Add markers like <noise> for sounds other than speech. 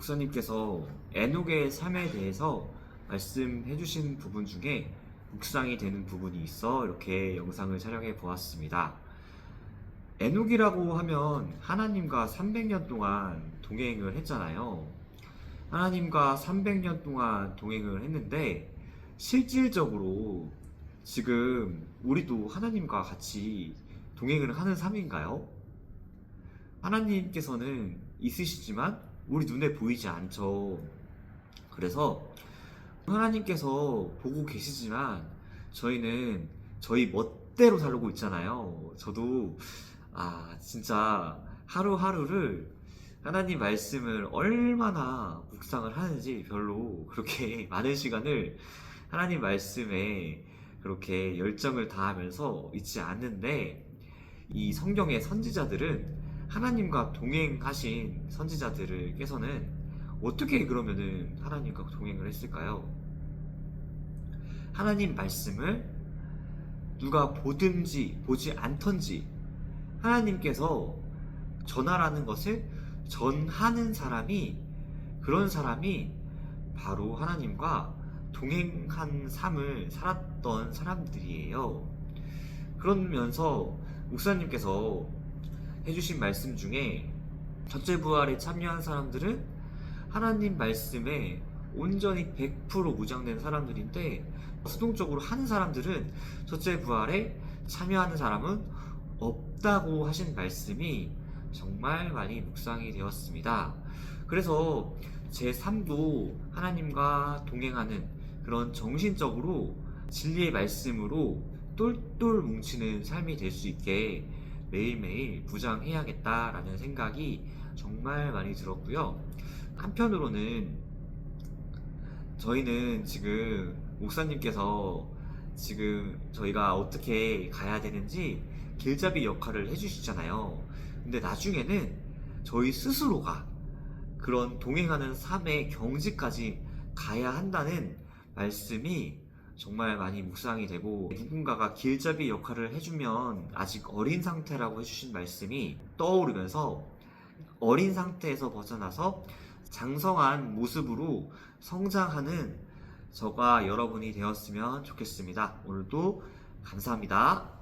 목사님께서 에녹의 삶에 대해서 말씀해 주신 부분 중에 묵상이 되는 부분이 있어 이렇게 영상을 촬영해 보았습니다. 에녹이라고 하면 하나님과 300년 동안 동행을 했잖아요. 하나님과 300년 동안 동행을 했는데 실질적으로 지금 우리도 하나님과 같이 동행을 하는 삶인가요? 하나님께서는 있으시지만 우리 눈에 보이지 않죠. 그래서 하나님께서 보고 계시지만 저희는 저희 멋대로 살고 있잖아요. 저도 아 진짜 하루하루를 하나님 말씀을 얼마나 묵상을 하는지 별로 그렇게 <laughs> 많은 시간을 하나님 말씀에 그렇게 열정을 다하면서 있지 않는데 이 성경의 선지자들은 하나님과 동행하신 선지자들께서는 어떻게 그러면은 하나님과 동행을 했을까요? 하나님 말씀을 누가 보든지 보지 않던지 하나님께서 전하라는 것을 전하는 사람이 그런 사람이 바로 하나님과 동행한 삶을 살았던 사람들이에요. 그러면서 목사님께서 해주신 말씀 중에 첫째 부활에 참여한 사람들은 하나님 말씀에 온전히 100% 무장된 사람들인데 수동적으로 하는 사람들은 첫째 부활에 참여하는 사람은 없다고 하신 말씀이 정말 많이 묵상이 되었습니다. 그래서 제 삶도 하나님과 동행하는 그런 정신적으로 진리의 말씀으로 똘똘 뭉치는 삶이 될 수 있게 매일매일 부장해야겠다라는 생각이 정말 많이 들었고요. 한편으로는 저희는 지금 목사님께서 지금 저희가 어떻게 가야 되는지 길잡이 역할을 해주시잖아요. 근데 나중에는 저희 스스로가 그런 동행하는 삶의 경지까지 가야 한다는 말씀이 정말 많이 묵상이 되고 누군가가 길잡이 역할을 해주면 아직 어린 상태라고 해주신 말씀이 떠오르면서 어린 상태에서 벗어나서 장성한 모습으로 성장하는 저가 여러분이 되었으면 좋겠습니다. 오늘도 감사합니다.